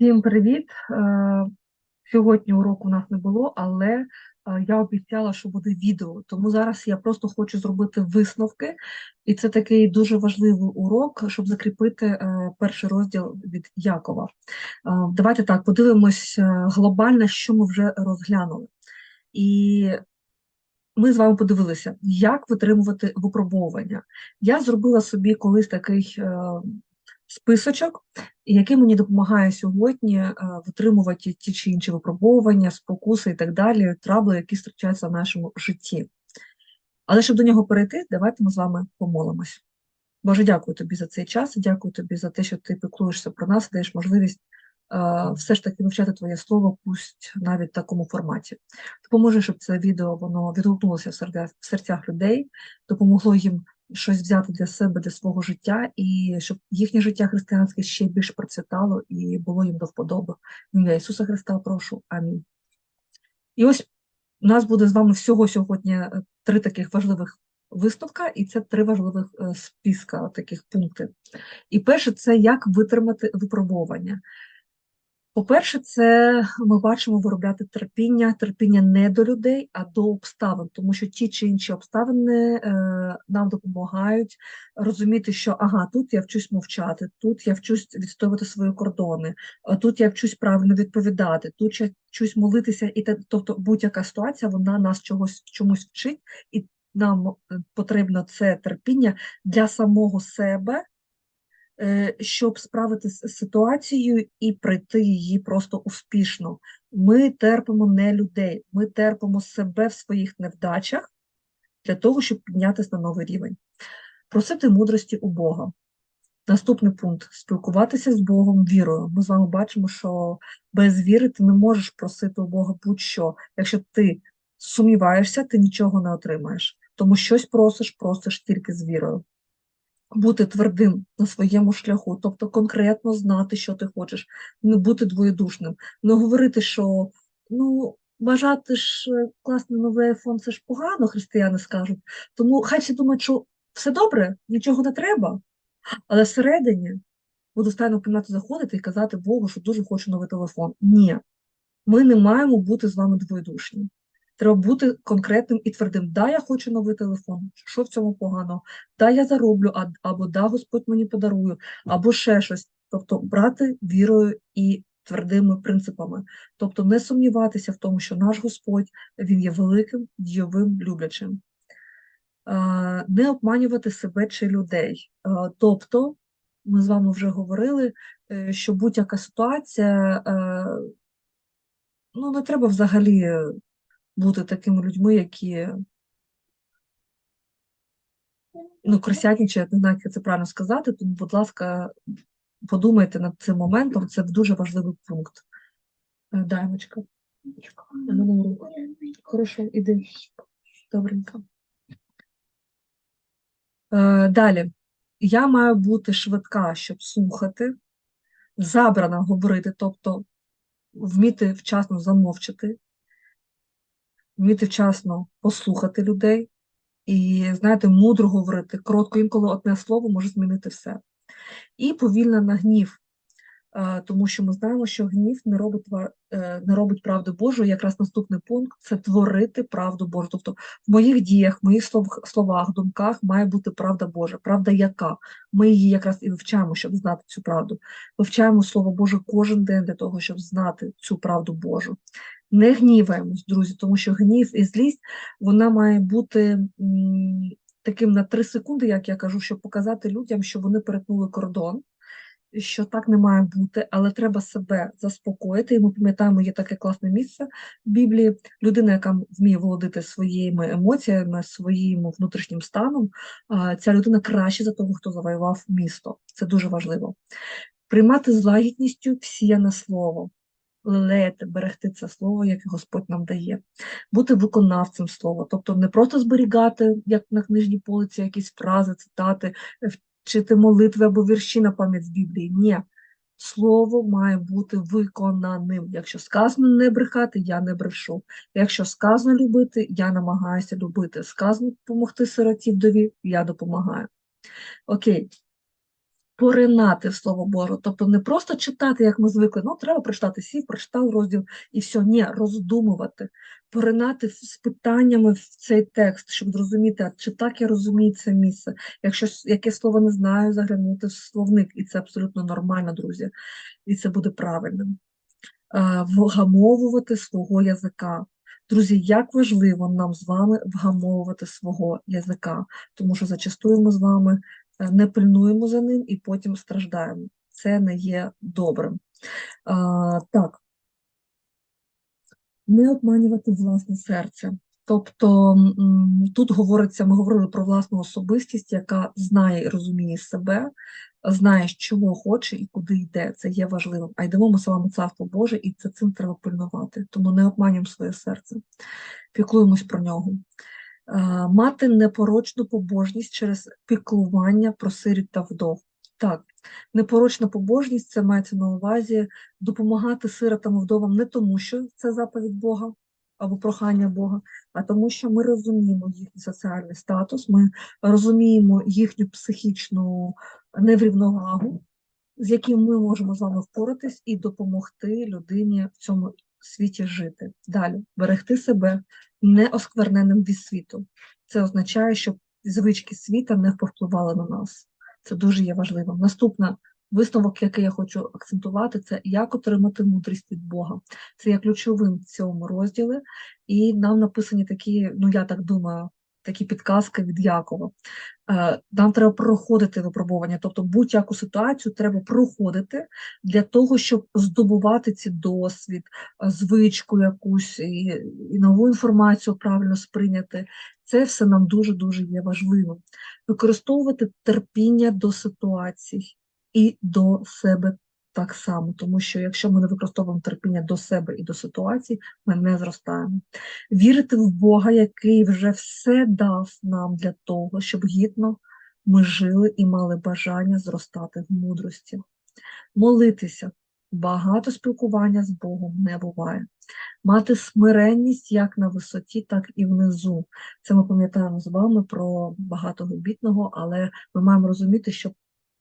Всім привіт! Е, Сьогодні уроку у нас не було, але е, я обіцяла, що буде відео. Тому зараз я просто хочу зробити висновки, і це такий дуже важливий урок, щоб закріпити е, перший розділ від Якова. Давайте так подивимось глобально, що ми вже розглянули. І ми з вами подивилися, як витримувати випробовування. Я зробила собі колись такий списочок, який мені допомагає сьогодні е, витримувати ті чи інші випробовування, спокуси і так далі, трабли, які зустрічаються в нашому житті. Але щоб до нього перейти, давайте ми з вами помолимось. Боже, дякую тобі за цей час, дякую тобі за те, що ти піклуєшся про нас, даєш можливість е, все ж таки вивчати твоє слово, пусть навіть в такому форматі. Допоможи, щоб це відео воно відгукнулося в серцях людей, допомогло їм щось взяти для себе, для свого життя, і щоб їхнє життя християнське ще більш процвітало і було їм до вподоби. В ім'я Ісуса Христа прошу. Амінь. І ось у нас буде з вами всього сьогодні е, три таких важливих висновка, і це три важливих е, списка таких пунктів. І перше, це як витримати випробування. По-перше, це ми бачимо виробляти терпіння, терпіння не до людей, а до обставин, тому що ті чи інші обставини е, нам допомагають розуміти, що ага, тут я вчусь мовчати, тут я вчусь відстоювати свої кордони, тут я вчусь правильно відповідати, тут я вчусь молитися, і те, тобто будь-яка ситуація вона нас чогось чомусь вчить, і нам е, потрібно це терпіння для самого себе. Е, щоб справитися з ситуацією і пройти її просто успішно. Ми терпимо не людей, ми терпимо себе в своїх невдачах для того, щоб піднятися на новий рівень. Просити мудрості у Бога. Наступний пункт спілкуватися з Богом вірою. Ми з вами бачимо, що без віри ти не можеш просити у Бога будь-що. Якщо ти сумніваєшся, ти нічого не отримаєш. Тому щось просиш, просиш тільки з вірою бути твердим на своєму шляху, тобто конкретно знати, що ти хочеш, не бути двоєдушним, не говорити, що ну. Бажати ж е, класний новий айфон, це ж погано, християни скажуть. Тому хай всі думають, що все добре, нічого не треба. Але всередині буду стайно кімнату заходити і казати Богу, що дуже хочу новий телефон. Ні, ми не маємо бути з вами двоєдушні. Треба бути конкретним і твердим. Да, я хочу новий телефон, що в цьому погано, да, я зароблю, або да, Господь мені подарує, або ще щось. Тобто брати вірою і твердими принципами. Тобто не сумніватися в тому, що наш Господь Він є великим, дійовим, люблячим. Не обманювати себе чи людей. Тобто, ми з вами вже говорили, е, що будь-яка ситуація, е, ну, не треба взагалі бути такими людьми, які ну, крисятнічають, не знаю, як це правильно сказати, тому, будь ласка, подумайте над цим моментом, це дуже важливий пункт. Е, Даймочка. Хорошо, іди. Добренько. Е, далі. Я маю бути швидка, щоб слухати, забрана говорити, тобто вміти вчасно замовчати, вміти вчасно послухати людей і, знаєте, мудро говорити, коротко, інколи одне слово може змінити все. І повільно на гнів, тому що ми знаємо, що гнів не робить е, не робить правди Божу. Якраз наступний пункт це творити правду Божу. Тобто в моїх діях, в моїх словах, думках має бути правда Божа. Правда, яка? Ми її якраз і вивчаємо, щоб знати цю правду. Вивчаємо Слово Боже кожен день для того, щоб знати цю правду Божу. Не гніваємось, друзі, тому що гнів і злість вона має бути таким на три секунди, як я кажу, щоб показати людям, що вони перетнули кордон, що так не має бути, але треба себе заспокоїти. І ми пам'ятаємо, є таке класне місце в Біблії. Людина, яка вміє володити своїми емоціями, своїм внутрішнім станом, ця людина краще за того, хто завоював місто. Це дуже важливо. Приймати з лагідністю всіяне слово лелеяти, берегти це слово, яке Господь нам дає, бути виконавцем слова, тобто не просто зберігати, як на книжній полиці, якісь фрази, цитати, вчити молитви або вірші на пам'ять з Біблії. Ні. Слово має бути виконаним. Якщо сказано не брехати, я не брешу. Якщо сказано любити, я намагаюся любити. Сказано допомогти сироті вдові, я допомагаю. Окей. Поринати в Слово Боже. Тобто не просто читати, як ми звикли, ну треба прочитати сів, прочитав розділ і все. Ні, роздумувати, поринати з питаннями в цей текст, щоб зрозуміти, а чи так я розумію це місце. Якщо яке слово не знаю, заглянути в словник, і це абсолютно нормально, друзі, і це буде правильним. Е, Вгамовувати свого язика. Друзі, як важливо нам з вами вгамовувати свого язика, тому що зачастую ми з вами не пильнуємо за ним і потім страждаємо. Це не є добрим. А, так, не обманювати власне серце. Тобто тут говориться, ми говорили про власну особистість, яка знає і розуміє себе, знає, чого хоче і куди йде. Це є важливим. А йдемо ми з вами царство Боже, і це цим треба пильнувати. Тому не обманюємо своє серце, піклуємось про нього. Е, Мати непорочну побожність через піклування про сиріт та вдов. Так, непорочна побожність це мається на увазі допомагати сиротам вдовам не тому, що це заповідь Бога або прохання Бога, а тому, що ми розуміємо їхній соціальний статус, ми розуміємо їхню психічну неврівновагу, з яким ми можемо з вами впоратись і допомогти людині в цьому світі жити. Далі берегти себе неоскверненим від світу. Це означає, щоб звички світа не повпливали на нас. Це дуже є важливим. Наступна висновок, який я хочу акцентувати, це як отримати мудрість від Бога. Це є ключовим в цьому розділі, і нам написані такі, ну я так думаю, такі підказки від Якова. Е, Нам треба проходити випробування, тобто будь-яку ситуацію треба проходити для того, щоб здобувати ці досвід, е, звичку якусь і, і нову інформацію правильно сприйняти. Це все нам дуже-дуже є важливо. Використовувати терпіння до ситуацій і до себе так само, тому що якщо ми не використовуємо терпіння до себе і до ситуацій, ми не зростаємо. Вірити в Бога, який вже все дав нам для того, щоб гідно ми жили і мали бажання зростати в мудрості. Молитися. Багато спілкування з Богом не буває. Мати смиренність як на висоті, так і внизу. Це ми пам'ятаємо з вами про багатого бідного, але ми маємо розуміти, що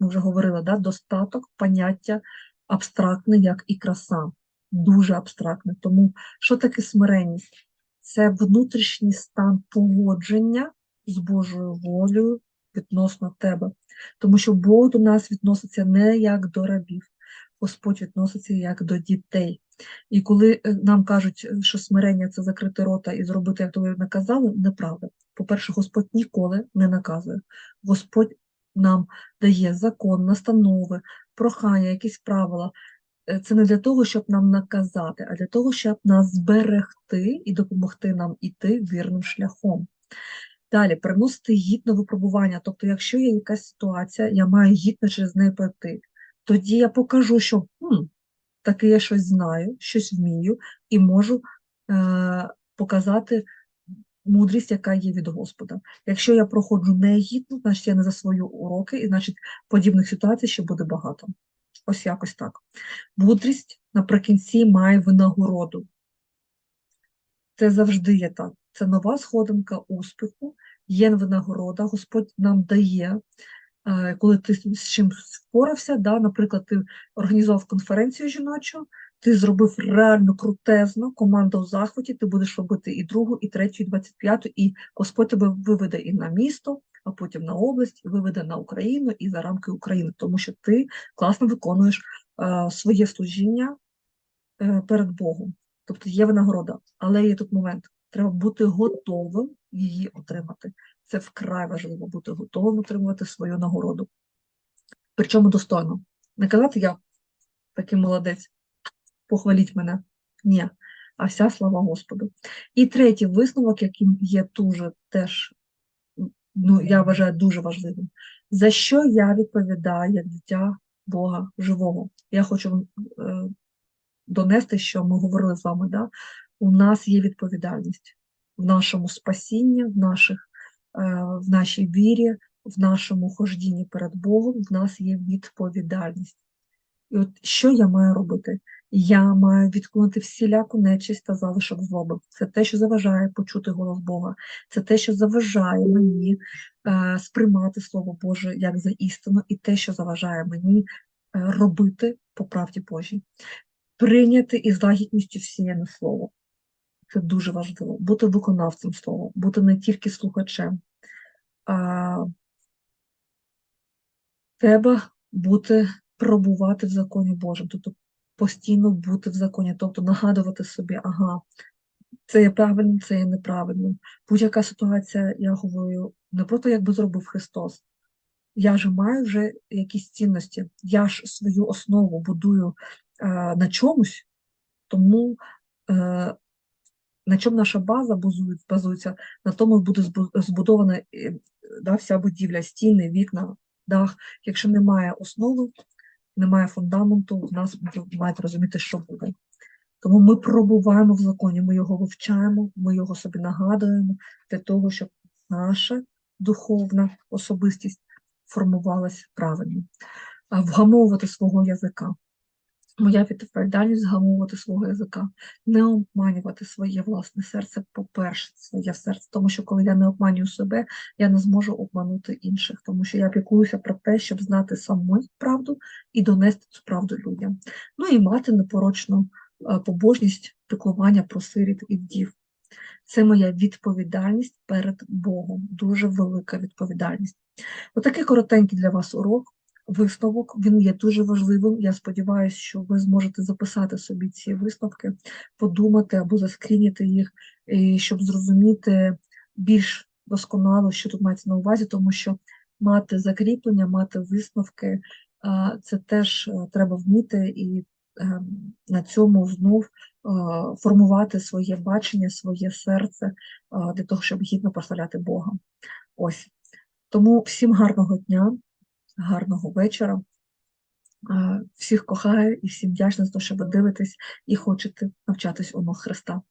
ми вже говорили, да, достаток, поняття абстрактне, як і краса, дуже абстрактне. Тому що таке смиренність? Це внутрішній стан погодження з Божою волею відносно тебе. Тому що Бог до нас відноситься не як до рабів, Господь відноситься як до дітей. І коли е, нам кажуть, що смирення це закрити рота і зробити, як тобі наказали, неправда. По-перше, Господь ніколи не наказує. Господь нам дає закон, настанови, прохання, якісь правила. Е, Це не для того, щоб нам наказати, а для того, щоб нас зберегти і допомогти нам іти вірним шляхом. Далі, приносити гідне випробування. Тобто, якщо є якась ситуація, я маю гідно через неї пройти. Тоді я покажу, що хм, таки я щось знаю, щось вмію, і можу е, показати мудрість, яка є від Господа. Якщо я проходжу негідно, значить я не засвою уроки, і значить подібних ситуацій ще буде багато. Ось якось так. Мудрість наприкінці має винагороду. Це завжди є так. Це нова сходинка успіху, є винагорода, Господь нам дає, е, коли ти з чим впорався, да, наприклад, ти організував конференцію жіночу, ти зробив реально крутезно, команда у захваті, ти будеш робити і другу, і третю, і двадцять п'яту, і Господь тебе виведе і на місто, а потім на область, і виведе на Україну і за рамки України, тому що ти класно виконуєш е, своє служіння е, перед Богом. Тобто є винагорода, але є тут момент. Треба бути готовим її отримати. Це вкрай важливо бути готовим отримувати свою нагороду. Причому достойно. Не казати я такий молодець, похваліть мене. Ні, а вся слава Господу. І третій висновок, який є дуже теж, ну, я вважаю, дуже важливим. За що я відповідаю як дитя Бога живого? Я хочу е, донести, що ми говорили з вами, да? у нас є відповідальність в нашому спасінні, в, наших, е, в нашій вірі, в нашому хождінні перед Богом, в нас є відповідальність. І от що я маю робити? Я маю відклонити всіляку нечисть та залишок злоби. Це те, що заважає почути голос Бога. Це те, що заважає мені е, сприймати Слово Боже як за істину, і те, що заважає мені е, робити по правді Божій. Прийняти із лагідністю всіяне слово. Це дуже важливо. Бути виконавцем слова, бути не тільки слухачем. А, Треба бути, пробувати в законі Божому, тобто постійно бути в законі, тобто нагадувати собі, ага, це є правильно, це є неправильно. Будь-яка ситуація, я говорю, не просто як би зробив Христос. Я ж маю вже якісь цінності, я ж свою основу будую е, на чомусь, тому е, на чому наша база базує- базується, на тому буде збудована е, да, вся будівля, стіни, вікна, дах. Якщо немає основи, немає фундаменту, в нас мають розуміти, що буде. Тому ми пробуваємо в законі, ми його вивчаємо, ми його собі нагадуємо для того, щоб наша духовна особистість формувалась правильно. Вгамовувати свого язика. Моя відповідальність згамовувати свого язика, не обманювати своє власне серце, по-перше, своє серце, тому що коли я не обманюю себе, я не зможу обманути інших, тому що я піклуюся про те, щоб знати саму правду і донести цю правду людям. Ну і мати непорочну е, побожність, піклування про сиріт і вдів. Це моя відповідальність перед Богом, дуже велика відповідальність. Отакий коротенький для вас урок. Висновок він є дуже важливим. Я сподіваюся, що ви зможете записати собі ці висновки, подумати або заскрініти їх, і щоб зрозуміти більш досконало, що тут мається на увазі, тому що мати закріплення, мати висновки це теж е, треба вміти і е, на цьому знов е, формувати своє бачення, своє серце е, для того, щоб гідно прославляти Бога. Ось. Тому всім гарного дня, гарного вечора. Всіх кохаю і всім вдячна за те, що ви дивитесь і хочете навчатись у ног Христа.